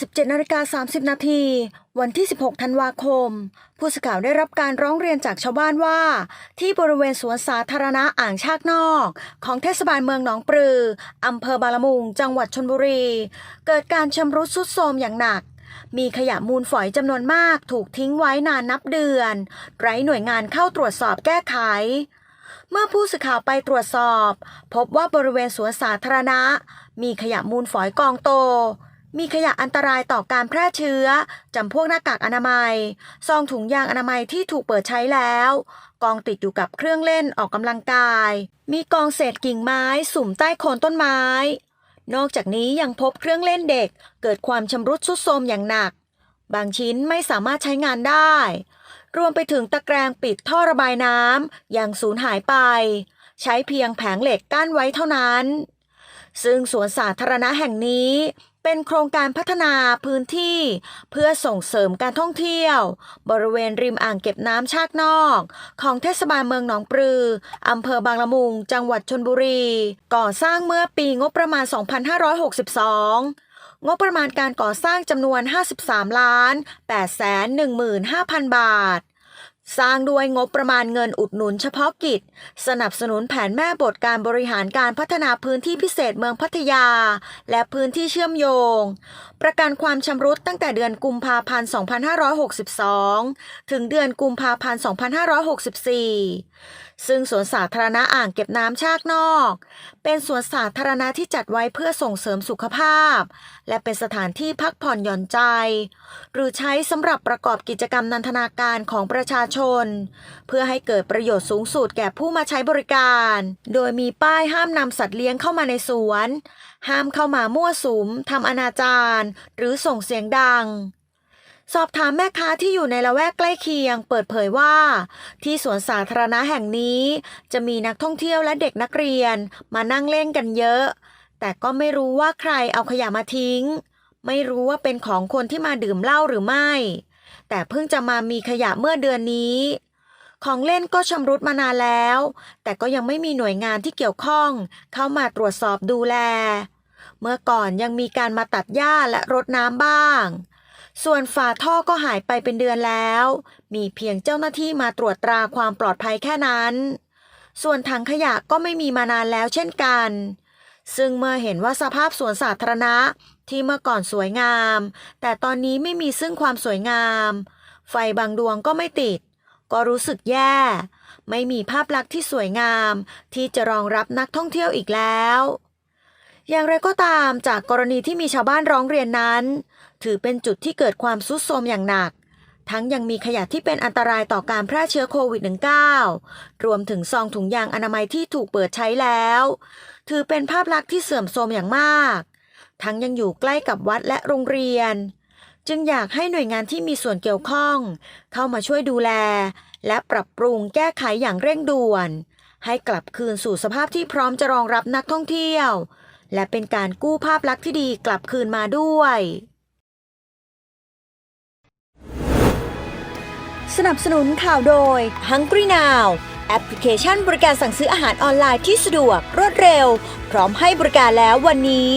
17นาฬิกา30 นาที วันที่ 16 ธันวาคม ผู้สื่อข่าวได้รับการร้องเรียนจากชาวบ้านว่า ที่บริเวณสวนสาธารณะอ่างชากนอก ของเทศบาลเมืองหนองปลืออำเภอบาลมุง จังหวัดชนบุรี เกิดการชำรุดทรุดโทรมอย่างหนักมีขยะมูลฝอยจำนวนมากถูกทิ้งไว้นานนับเดือน ไร้หน่วยงานเข้าตรวจสอบแก้ไข เมื่อผู้สื่อข่าวไปตรวจสอบ พบว่าบริเวณสวนสาธารณะ มีขยะมูลฝอยกองโต มีขยะอันตรายต่อการแพร่เชื้อ จำพวกหน้ากากอนามัย ซองถุงยางอนามัยที่ถูกเปิดใช้แล้ว กองติดอยู่กับเครื่องเล่นออกกำลังกาย มีกองเศษกิ่งไม้สุ่มใต้โคนต้นไม้ นอกจากนี้ยังพบเครื่องเล่นเด็ก เกิดความชำรุดทรุดโทรมอย่างหนัก บางชิ้นไม่สามารถใช้งานได้ รวมไปถึงตะแกรงปิดท่อระบายน้ำยังสูญหายไป ใช้เพียงแผงเหล็กกั้นไว้เท่านั้นซึ่งสวนสาธารณะแห่งนี้ เป็นโครงการพัฒนาพื้นที่เพื่อส่งเสริมการท่องเที่ยว บริเวณริมอ่างเก็บน้ำชากนอก ของเทศบาลเมืองหนองปลืออำเภอบางละมุง จังหวัดชนบุรี ก่อสร้างเมื่อปีงบประมาณ 2562งบประมาณการก่อสร้างจำนวน 53 ล้าน8แสน15,000 บาท สร้างด้วยงบประมาณเงินอุดหนุนเฉพาะกิจ สนับสนุนแผนแม่บทการบริหารการพัฒนาพื้นที่พิเศษเมืองพัทยา และพื้นที่เชื่อมโยง ประกันความชำรุดตั้งแต่เดือนกุมภาพันธ์ 2562 ถึงเดือนกุมภาพันธ์ 2564 ซึ่งสวนสาธารณะอ่างเก็บน้ำชากนอก เป็นสวนสาธารณะที่จัดไว้เพื่อส่งเสริมสุขภาพ และเป็นสถานที่พักผ่อนหย่อนใจ หรือใช้สำหรับประกอบกิจกรรมนันทนาการของประชาชชน เพื่อให้เกิดประโยชน์สูงสุดแก่ผู้มาใช้บริการ โดยมีป้ายห้ามนำสัตว์เลี้ยงเข้ามาในสวน ห้ามเข้ามามั่วสุมทำอนาจารหรือส่งเสียงดัง สอบถามแม่ค้าที่อยู่ในละแวกใกล้เคียง เปิดเผยว่า ที่สวนสาธารณะแห่งนี้ จะมีนักท่องเที่ยวและเด็กนักเรียนมานั่งเล่นกันเยอะ แต่ก็ไม่รู้ว่าใครเอาขยะมาทิ้ง ไม่รู้ว่าเป็นของคนที่มาดื่มเหล้าหรือไม่ แต่เพิ่งจะมามีขยะเมื่อเดือนนี้ ของเล่นก็ชำรุดมานานแล้ว แต่ก็ยังไม่มีหน่วยงานที่เกี่ยวข้อง เข้ามาตรวจสอบดูแล เมื่อก่อนยังมีการมาตัดหญ้าและรดน้ำบ้าง ส่วนฝาท่อก็หายไปเป็นเดือนแล้ว มีเพียงเจ้าหน้าที่มาตรวจตราความปลอดภัยแค่นั้น ส่วนถังขยะก็ไม่มีมานานแล้วเช่นกันซึ่งเมื่อเห็นว่าสภาพสวนสาธารณะ ที่เมื่อก่อนสวยงาม แต่ตอนนี้ไม่มีซึ่งความสวยงาม ไฟบางดวงก็ไม่ติด ก็รู้สึกแย่ ไม่มีภาพลักษณ์ที่สวยงาม ที่จะรองรับนักท่องเที่ยวอีกแล้ว อย่างไรก็ตามจากกรณีที่มีชาวบ้านร้องเรียนนั้น ถือเป็นจุดที่เกิดความซุดโทรมอย่างหนัก ทั้งยังมีขยะที่เป็นอันตรายต่อการแพร่เชื้อโควิด -19 รวมถึงซองถุงยางอนามัยที่ถูกเปิดใช้แล้ว ถือเป็นภาพลักษณ์ที่เสื่อมโทรมอย่างมาก ทั้งยังอยู่ใกล้กับวัดและโรงเรียน จึงอยากให้หน่วยงานที่มีส่วนเกี่ยวข้อง เข้ามาช่วยดูแล และปรับปรุงแก้ไขอย่างเร่งด่วน ให้กลับคืนสู่สภาพที่พร้อมจะรองรับนักท่องเที่ยว และเป็นการกู้ภาพลักษณ์ที่ดีกลับคืนมาด้วยสนับสนุนข่าวโดย Hungry Now แอปพลิเคชันบริการสั่งซื้ออาหารออนไลน์ที่สะดวกรวดเร็ว พร้อมให้บริการแล้ววันนี้